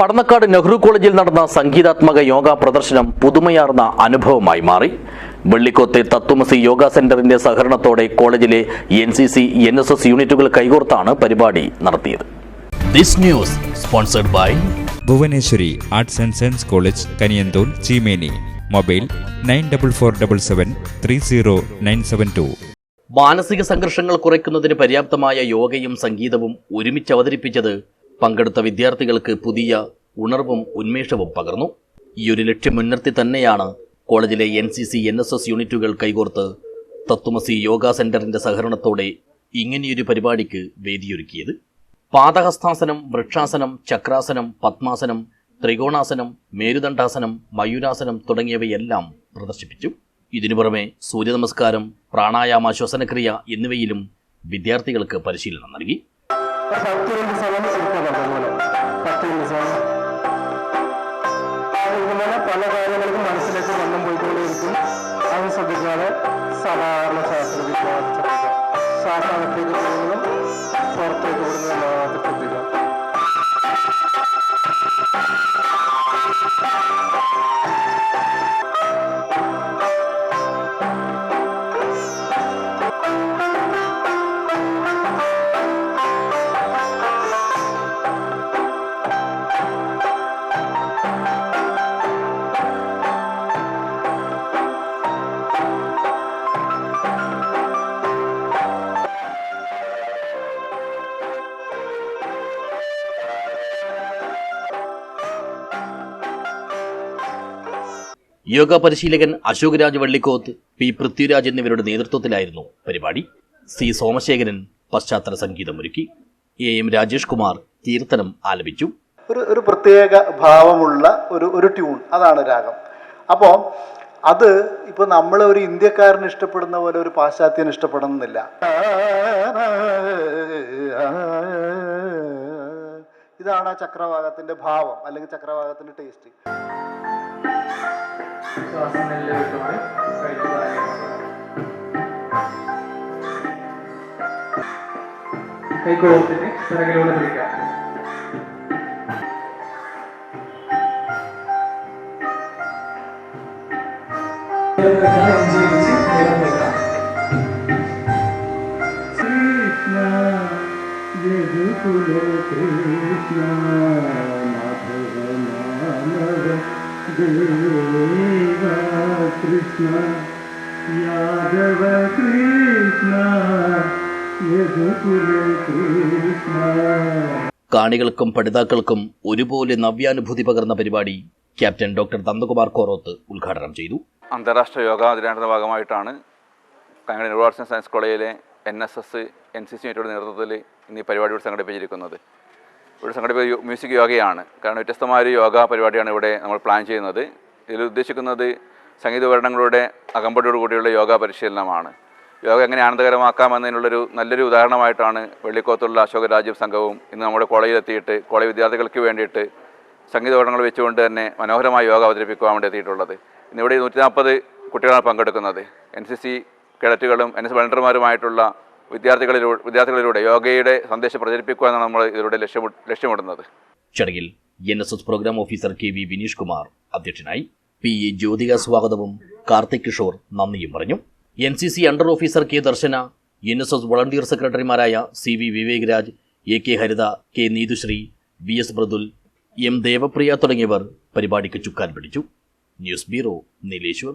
പടന്നക്കാട് നെഹ്റു കോളേജിൽ നടന്ന സംഗീതാത്മക യോഗ പ്രദർശനം പുതുമയാർന്ന അനുഭവമായി മാറി. വെള്ളിക്കോത്തെ തത്വമസി യോഗ സെന്ററിന്റെ സഹകരണത്തോടെ കോളേജിലെ N C C N S S യൂണിറ്റുകൾ കൈകോർത്താണ് പരിപാടി നടത്തിയത്. This news sponsored by Bhuvaneswari arts and science college Kaniyanthol Cheemeni. Mobile nine double four double seven three zero nine seven two. മാനസിക സംഘർഷങ്ങൾ കുറയ്ക്കുന്നതിന് പര്യാപ്തമായ യോഗയും സംഗീതവും ഒരുമിച്ച് അവതരിപ്പിച്ചത് പങ്കെടുത്ത വിദ്യാർത്ഥികൾക്ക് പുതിയ ഉണർവും ഉന്മേഷവും പകർന്നു. ഈ ഒരു ലക്ഷ്യം മുൻനിർത്തി തന്നെയാണ് കോളേജിലെ N C C N S S യൂണിറ്റുകൾ കൈകോർത്ത് തത്വമസി യോഗ സെന്ററിന്റെ സഹകരണത്തോടെ ഇങ്ങനെയൊരു പരിപാടിക്ക് വേദിയൊരുക്കിയത്. പാദഹസ്താസനം വൃക്ഷാസനം ചക്രാസനം പത്മാസനം ത്രികോണാസനം മേരുദണ്ഡാസനം മയൂരാസനം തുടങ്ങിയവയെല്ലാം പ്രദർശിപ്പിച്ചു. ഇതിനു പുറമെ സൂര്യനമസ്കാരം പ്രാണായാമ ശ്വസനക്രിയ എന്നിവയിലും വിദ്യാർത്ഥികൾക്ക് പരിശീലനം നൽകി. പല കാര്യങ്ങൾക്കും മനസ്സിലേക്ക് വണ്ണം പോയിക്കൊണ്ടേയിരിക്കും. അത് ശ്രദ്ധിക്കാതെ സാധാരണ ശാസ്ത്രത്തിൽ ശ്വാസകത്തേക്ക് പോകുന്നതും പുറത്തേക്ക് വിടുന്നതും മാത്രം ശ്രദ്ധിക്കുക യോഗ പരിശീലകൻ അശോക് രാജ് വള്ളിക്കോത്ത് പി പൃഥ്വിരാജ് എന്നിവരുടെ നേതൃത്വത്തിലായിരുന്നു പരിപാടി. സി സോമശേഖരൻ പശ്ചാത്തല സംഗീതമൊരുക്കി എ എം രാജേഷ് കുമാർ കീർത്തനം ആലപിച്ചു. ഒരു ഒരു പ്രത്യേക ഭാവമുള്ള ഒരു ഒരു ട്യൂൺ അതാണ് രാഗം. അപ്പോൾ അത് ഇപ്പോൾ നമ്മൾ ഒരു ഇന്ത്യക്കാരന് ഇഷ്ടപ്പെടുന്ന പോലെ ഒരു പാശ്ചാത്യന് ഇഷ്ടപ്പെടുന്നില്ല. ഇതാണ് ആ ചക്രവാകത്തിന്റെ ഭാവം അല്ലെങ്കിൽ ചക്രവാകത്തിന്റെ ടേസ്റ്റ് ശ്വാസം നെല്ല് വിട്ടുകൊണ്ട് കൈക്കോളത്തിന് പിറകിലൂടെ പിടിക്കാം യദുകുല കൃഷ്ണ മാധവ മാനവ ദേവ കൃഷ്ണ യാദവ കൃഷ്ണ യദുകുല കൃഷ്ണ കാണികൾക്കും പഠിതാക്കൾക്കും ഒരുപോലെ നവ്യാനുഭൂതി പകർന്ന പരിപാടി ക്യാപ്റ്റൻ ഡോക്ടർ നന്ദകുമാർ കോറോത്ത് ഉദ്ഘാടനം ചെയ്തു. അന്താരാഷ്ട്ര യോഗാ ദിനാചരണ ഭാഗമായിട്ടാണ് കാഞ്ഞങ്ങാട് യൂണിവേഴ്സിറ്റി സയൻസ് കോളേജിലെ N S S N C C നേതൃത്വത്തിൽ ഇന്ന് ഈ പരിപാടി സംഘടിപ്പിച്ചിരിക്കുന്നത്. ഇവിടെ സംഘടിപ്പിച്ച മ്യൂസിക് യോഗയാണ്. കാരണം വ്യത്യസ്തമായ ഒരു യോഗ പരിപാടിയാണ് ഇവിടെ നമ്മൾ പ്ലാൻ ചെയ്യുന്നത്. ഇതിൽ ഉദ്ദേശിക്കുന്നത് സംഗീത ഉപകരണങ്ങളുടെ അകമ്പടിയോട് കൂടിയുള്ള യോഗ പരിശീലനമാണ്. യോഗ എങ്ങനെ ആനന്ദകരമാക്കാമെന്നതിനുള്ളൊരു നല്ലൊരു ഉദാഹരണമായിട്ടാണ് വെള്ളിക്കോത്തുള്ള അശോക രാജീവ് സംഘവും ഇന്ന് നമ്മുടെ കോളേജിലെത്തിയിട്ട് കോളേജ് വിദ്യാർത്ഥികൾക്ക് വേണ്ടിയിട്ട് സംഗീത ഉപകരണങ്ങൾ വെച്ചുകൊണ്ട് തന്നെ മനോഹരമായ യോഗ അവതരിപ്പിക്കുവാൻ വേണ്ടി എത്തിയിട്ടുള്ളത്. ഇന്നിവിടെ നൂറ്റി നാൽപ്പത് കുട്ടികളാണ് പങ്കെടുക്കുന്നത്. എൻ സി സി കേഡറ്റുകളും എൻ എസ് വളണ്ടിയർമാരുമായിട്ടുള്ള വിദ്യാർത്ഥികളിലൂടെ വിദ്യാർത്ഥികളിലൂടെ യോഗയുടെ സന്ദേശം പ്രചരിപ്പിക്കുക എന്നാണ് നമ്മൾ ഇതിലൂടെ ലക്ഷ്യം ലക്ഷ്യമിടുന്നത്. ചടങ്ങിൽ N S S programme officer K V Vineesh Kumar അധ്യക്ഷനായി പി ഇ ജ്യോതിക സ്വാഗതവും കാർത്തിക് കിഷോർ നന്ദിയും പറഞ്ഞു. N C C under officer K Darshana N S S volunteer സെക്രട്ടറിമാരായ C V Vivek Raj A K Haritha K Neethusree V S Mridul M Devapriya തുടങ്ങിയവർ പരിപാടിക്ക് ചുക്കാൻ പിടിച്ചു. News bureau Nileshwar.